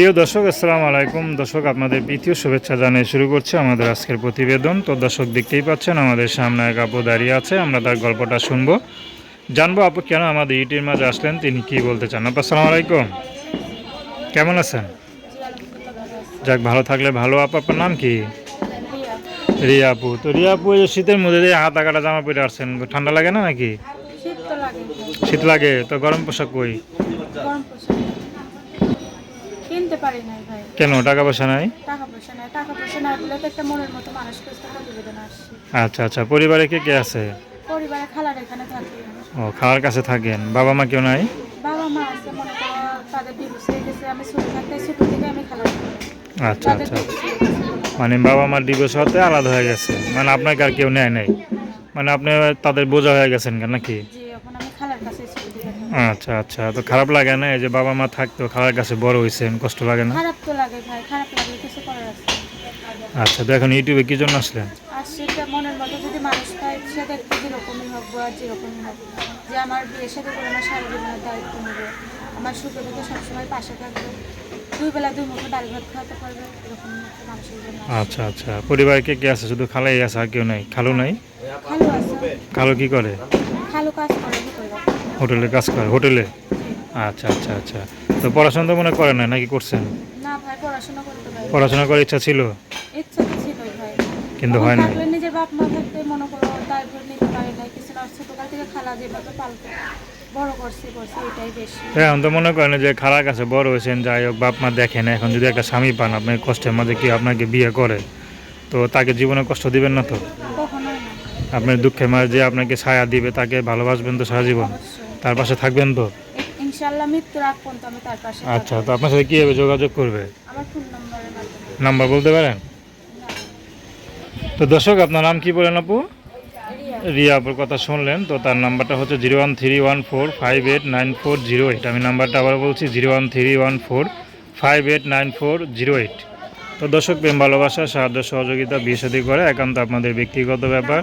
প্রিয় দর্শক আসসালামু আলাইকুম। দর্শক আপনাদের প্রীতীয় শুভেচ্ছা জানিয়ে শুরু করছে আমাদের আজকের প্রতিবেদন। তো দর্শক দেখতেই পাচ্ছেন আমাদের সামনে এক আপু দাঁড়িয়ে আছে। আমরা তার গল্পটা শুনব। জানব আপু কেন আমাদের ইটির মাঝে আসলেন? তিনি কি বলতে চান? আপু আসসালামু আলাইকুম। কেমন আছেন? যাক ভালো থাকলে ভালো। আপু আপনার নাম কি? রিয়া আপু। তো রিয়া আপু শীতের মধ্যে দিয়ে হাতা কাটা জামা পরে আসছেন ঠান্ডা লাগে না নাকি? শীত লাগে। তো গরম পোশাক কই? কিনতে পারি নাই ভাই। কেন টাকা পয়সা নাই? টাকা পয়সা নাই টাকা পয়সা নাই বলে তো একটা মনের মতো মানুষ খুঁজতে প্রতিবেদন আসছি আচ্ছা আচ্ছা পরিবারে কে কে আছে? পরিবারে খালার এখানে থাকি। ও খাওয়ার কাছে থাকেন বাবা মা কেউ নাই? বাবা মা আছে মনে করো তাদের ডিভোর্স হয়ে গেছে আমি ছোট থাকতে ছোট থেকে আমি খালার আচ্ছা আচ্ছা। মানে বাবা মার ডিভোর্স হতে আলাদা হয়ে গেছে। মানে আপনাকে আর কেউ নেয় নাই। মানে আপনি তাদের বোঝা হয়ে গেছেন নাকি? আচ্ছা আচ্ছা। তো খারাপ লাগে না? এই যে বাবা মা থাকতো খাওয়ার কাছে বড় হয়েছেন কষ্ট লাগে না? খারাপ তো লাগে ভাই খারাপ লাগলে কিছু করার আছে। আচ্ছা তো এখন ইউটিউবে কি জন্য আসলেন? সেটা মনের মতো যদি মানুষ পায় সে দেখতে যেরকমই হোক বা যেরকমই হোক যে আমার বিয়ের সাথে করে আমার সারা জীবনের দায়িত্ব নেবে। আমার সুখে দুঃখে সবসময় পাশে থাকবে। দুই বেলা দুই মুখে ডাল ভাত খাওয়াতে পারবে এরকম মানুষের জন্য আচ্ছা আচ্ছা। পরিবারে কে কে আছে? শুধু খালাই আছে আর কেউ নাই? খালু নাই? খালু আছে। খালু কি করে? খালু কাজ করে হোটেলে কাজ করে হোটেলে? আচ্ছা আচ্ছা আচ্ছা। তো পড়াশোনা তো মনে করেন না নাকি করছেন? না ভাই পড়াশোনা করতে পারে। পড়াশোনা করার ইচ্ছা ছিল? ইচ্ছা তো ছিলই ভাই। কিন্তু হয় থাকলে নিজের বাপ মা থাকতে মনে করো নিতে পারে না কিছু না ছোটকাল থেকে খালা যেভাবে পালতে বড় করছে করছে এটাই বেশি। এখন তো মনে করেন যে খারাপ কাছে বড় হয়েছেন যাই হোক বাপ মা দেখেন এখন যদি একটা স্বামী পান কষ্টের মাঝে কি আপনাকে বিয়ে করে? তো তাকে জীবনে কষ্ট দিবেন না তো? না আপনার দুঃখে মাঝে যে আপনাকে ছায়া দিবে তাকে ভালোবাসবেন তো সারা জীবন। তার পাশে থাকবেন তো? ই- মৃত্যুর আগ পর্যন্ত আমি তার পাশে আচ্ছা তো আপনার সাথে কীভাবে যোগাযোগ করবে? আমার ফোন নম্বরের মাধ্যমে নাম্বার বলতে পারেন? তো দর্শক আপনার নাম কি বলেন আপু? রিয়া। আপুর কথা শুনলেন তো তার নাম্বারটা হচ্ছে zero one three one four five eight nine four zero eight. আমি নাম্বারটা আবার বলছি zero one three one four five eight nine four zero eight. তো দর্শক প্রেম ভালোবাসা সাহায্য সহযোগিতা বিয়ে করে একান্ত আপনাদের ব্যক্তিগত ব্যাপার।